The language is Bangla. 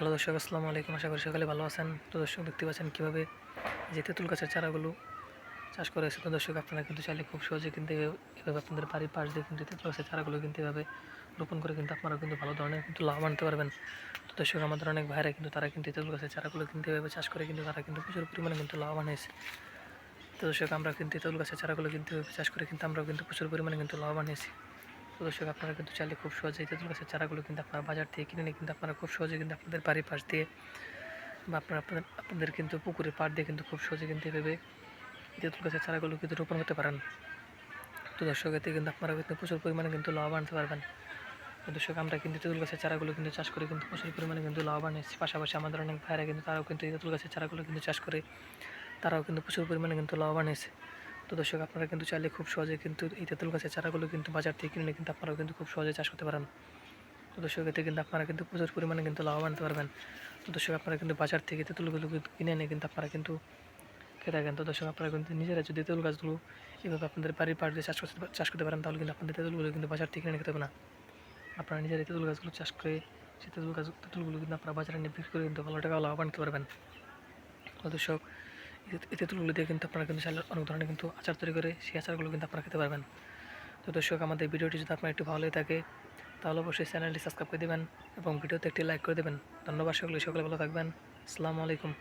হ্যালো দর্শক, আসসালামু আলাইকুম। আশা করি সকালে ভালো আছেন। তো দর্শক, দেখতে পাচ্ছেন কীভাবে যে তেঁতুল গাছের চারাগুলো চাষ করে আছে তো দর্শক, আপনারা কিন্তু চাইলে খুব সহজে কিন্তু এভাবে- আপনাদের বাড়ির পাশ দিয়ে কিন্তু তেঁতুল গাছের চারাগুলো কিন্তু এভাবে রোপণ করে কিন্তু আপনারা কিন্তু ভালো ধরনের কিন্তু লাভ আনতে পারবেন। তো দর্শক, আমাদের অনেক ভাইরা কিন্তু তারা কিন্তু তেঁতুল গাছের চারাগুলো কিন্তু এভাবে চাষ করে কিন্তু তারা কিন্তু প্রচুর পরিমাণে কিন্তু লাভবান হয়েছে তো দর্শক আমরা কিন্তু তেঁতুল গাছের চারাগুলো কিন্তু চাষ করে কিন্তু আমরা কিন্তু প্রচুর পরিমাণে কিন্তু লাভবান হয়েছি তো দর্শক, আপনারা কিন্তু চাইলে খুব সহজেই তেঁতুল গাছের চারাগুলো কিন্তু আপনারা বাজার থেকে কিনে নিয়ে কিন্তু আপনারা খুব সহজে কিন্তু আপনাদের বাড়ির পাশ দিয়ে বা আপনারা আপনাদের আপনাদের কিন্তু পুকুরের পাড় দিয়ে কিন্তু খুব সহজে কিন্তু এভাবে তেঁতুল গাছের চারাগুলো কিন্তু রোপণ করতে পারেন। তো দর্শক, এতে কিন্তু আপনারা কিন্তু প্রচুর পরিমাণে কিন্তু লাভ আনতে পারবেন। দর্শক, আমরা কিন্তু তেঁতুল গাছের চারাগুলো কিন্তু চাষ করে কিন্তু প্রচুর পরিমাণে কিন্তু লাভবান হয়েছি পাশাপাশি আমাদের অনেক ভাইরা কিন্তু তারাও কিন্তু তেঁতুল গাছের চারাগুলো কিন্তু চাষ করে, তারাও কিন্তু প্রচুর পরিমাণে কিন্তু লাভবান হয়েছে তো দর্শক, আপনারা কিন্তু চাইলে খুব সহজে কিন্তু এই তেঁতুল গাছের চারাগুলো কিন্তু বাজার থেকে কিনে কিন্তু আপনারাও কিন্তু খুব সহজে চাষ করতে পারেন। তো দর্শক, এতে কিন্তু আপনারা কিন্তু প্রচুর পরিমাণে কিন্তু লাভ আনতে পারবেন। তো দর্শক, আপনারা কিন্তু বাজার থেকে তেঁতুলগুলো কিনে এনে কিন্তু আপনারা কিন্তু খেয়ে থাকেন। তো দর্শক, আপনারা কিন্তু নিজেরা যদি তেঁতুল গাছগুলো এভাবে আপনাদের বাড়ির পাড় চাষ করতে চাষ করতে পারেন, তাহলে কিন্তু আপনাদের তেঁতুলগুলো কিন্তু বাজার থেকে কিনে খেতে হবে না। আপনারা নিজেরা তেঁতুল গাছগুলো চাষ করে সেই তেঁতুল গাছ, তেঁতুলগুলো কিন্তু আপনারা বাজারে নিয়ে বিক্রি করে কিন্তু ভালো টাকা লাভ আনতে পারবেন। তো দর্শক এই- তুলগুলো দিয়ে কিন্তু আপনারা কিন্তু চাইলে অনেক ধরনের কিন্তু আচার তৈরি করে সেই আচারগুলো কিন্তু আপনারা খেতে পারবেন। তো দর্শক, আমাদের ভিডিওটি যদি আপনার একটু ভালো থাকে, তাহলে অবশ্যই চ্যানেলটি সাবস্ক্রাইব করে দেবেন এবং ভিডিওতে একটি লাইক করে দেবেন। ধন্যবাদ সকলে সকলে ভালো থাকবেন। আসসালামু আলাইকুম।